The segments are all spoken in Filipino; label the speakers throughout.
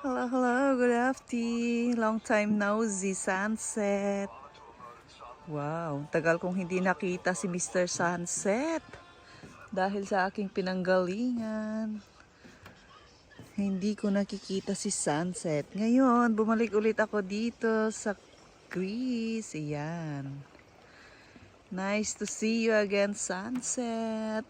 Speaker 1: Hello, hello, good afternoon. Long time no see, sunset. Wow, tagal kong hindi nakita si Mr. Sunset. Dahil sa aking pinanggalingan. Hindi ko nakikita si Sunset. Ngayon, bumalik ulit ako dito sa Greece. Ayan. Nice to see you again, Sunset.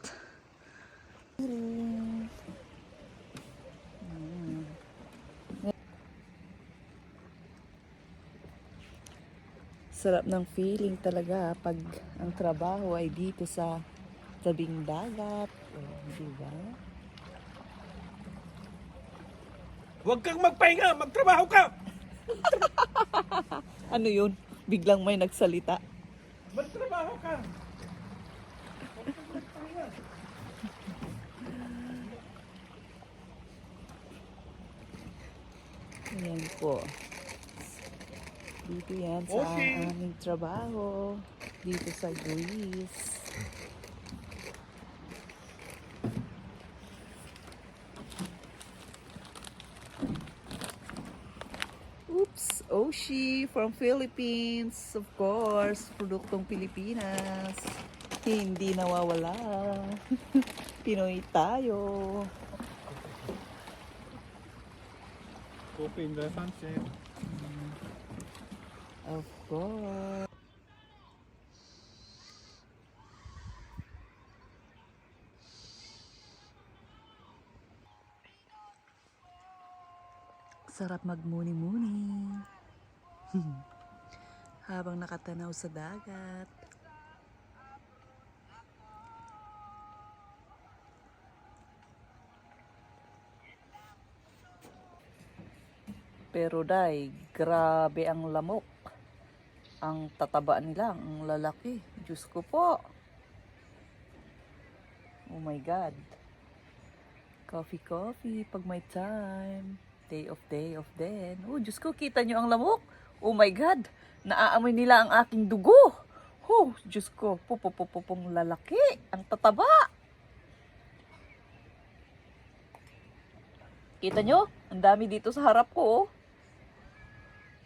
Speaker 1: Sarap ng feeling talaga pag ang trabaho ay dito sa tabing dagat. Oh, di ba?
Speaker 2: Huwag kang magpahinga, magtrabaho ka!
Speaker 1: Ano yun? Biglang may nagsalita.
Speaker 2: Magtrabaho ka!
Speaker 1: Ayan po. Dito yan sa
Speaker 2: Okay.
Speaker 1: aming trabaho. Dito sa Greece. Oops, Oshi from Philippines. Of course, produktong Pilipinas. Hindi nawawala. Pinoy tayo.
Speaker 2: Open the sunset.
Speaker 1: Of course. Sarap magmuni-muni. Habang nakatanaw sa dagat. Pero dai, grabe ang lamok. Ang tataba nila, ang lalaki. Diyos ko po. Oh my God. Coffee, coffee, pag may time. Day of day of den. Oh, Diyos ko, kita nyo ang lamok. Oh my God. Naaamoy nila ang aking dugo. Oh, Diyos ko, pupupupupong lalaki. Ang tataba. Kita nyo? Ang dami dito sa harap ko.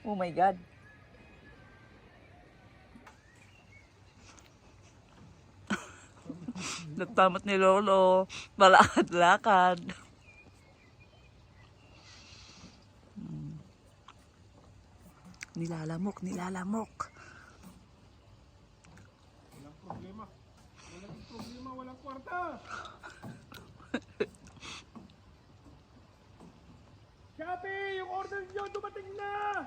Speaker 1: Oh, oh my God. Nagtamot ni Lolo. Balakad-lakad. Hmm. Nilalamok, nilalamok.
Speaker 2: Walang problema. Walang problema, walang kwarta. Shopee, yung order niyo dumating na!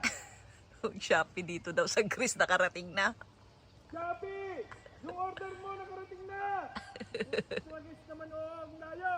Speaker 1: Shopee dito daw sa Greece nakarating na.
Speaker 2: Shopee, yung order mo nakarating na! Tuwagis naman oh, ang layo!